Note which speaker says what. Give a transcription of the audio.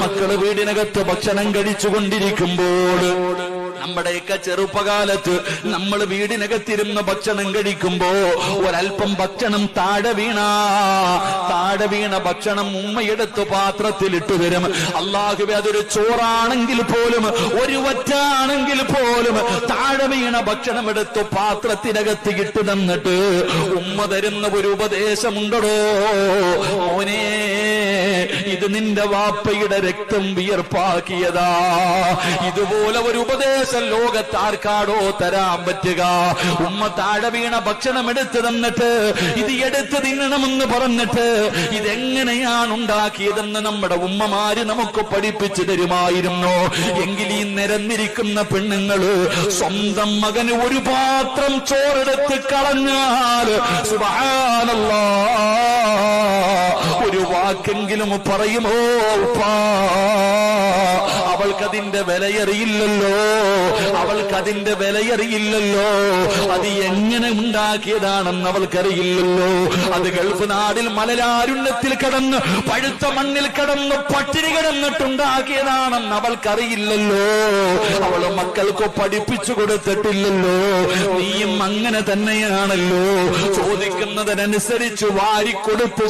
Speaker 1: മക്കൾ വീടിനകത്ത് ഭക്ഷണം കഴിച്ചുകൊണ്ടിരിക്കുമ്പോൾ നമ്മുടെയൊക്കെ ചെറുപ്പകാലത്ത് നമ്മൾ വീടിനകത്തിരുന്ന് ഭക്ഷണം കഴിക്കുമ്പോ ഒരൽപ്പം ഭക്ഷണം താഴെ വീണ താഴെ വീണ ഭക്ഷണം ഉമ്മയെടുത്ത് പാത്രത്തിൽ ഇട്ടു തരും. അള്ളാഹുബെ അതൊരു ചോറാണെങ്കിൽ പോലും ഒരു വറ്റാണെങ്കിൽ പോലും താഴെ വീണ ഭക്ഷണം എടുത്ത് പാത്രത്തിനകത്ത് ഇട്ട് തന്നിട്ട് ഉമ്മ തരുന്ന ഒരു ഉപദേശമുണ്ടോ മോനെ നിന്റെ വാപ്പയുടെ രക്തം വിയർപ്പാക്കിയതാ. ഇതുപോലെ ഒരു ഉപദേശം ലോകത്താർക്കാടോ തരാൻ പറ്റുക. ഉമ്മ താഴെ വീണ ഭക്ഷണം എടുത്തു തന്നിട്ട് ഇത് എടുത്ത് തിന്നണമെന്ന് പറഞ്ഞിട്ട് ഇതെങ്ങനെയാണ് ഉണ്ടാക്കിയതെന്ന് നമ്മുടെ ഉമ്മമാര് നമുക്ക് പഠിപ്പിച്ചു തരുമായിരുന്നു. എങ്കിൽ ഈ നിരന്നിരിക്കുന്ന പെണ്ണുങ്ങൾ സ്വന്തം മകന് ഒരു പാത്രം ചോറെടുത്ത് കളഞ്ഞാൽ സുബ്ഹാനല്ലാ വാക്കെങ്കിലും പറയുമോ? അവൾക്കതിന്റെ വിലയറിയില്ലല്ലോ. അവൾക്കതിന്റെ വിലയറിയില്ലല്ലോ. അത് എങ്ങനെ ഉണ്ടാക്കിയതാണെന്ന് അവൾക്കറിയില്ലല്ലോ. അത് ഗൾഫ് നാടിൽ മലരാരുണ്യത്തിൽ കിടന്ന് പഴുത്ത മണ്ണിൽ കിടന്ന് പട്ടിണി കിടന്നിട്ടുണ്ടാക്കിയതാണെന്ന് അവൾക്കറിയില്ലല്ലോ. അവൾ മക്കൾക്ക് പഠിപ്പിച്ചു കൊടുത്തിട്ടില്ലല്ലോ. നീയും അങ്ങനെ തന്നെയാണല്ലോ. ചോദിക്കുന്നതിനനുസരിച്ച് വാരിക്കൊടുത്ത്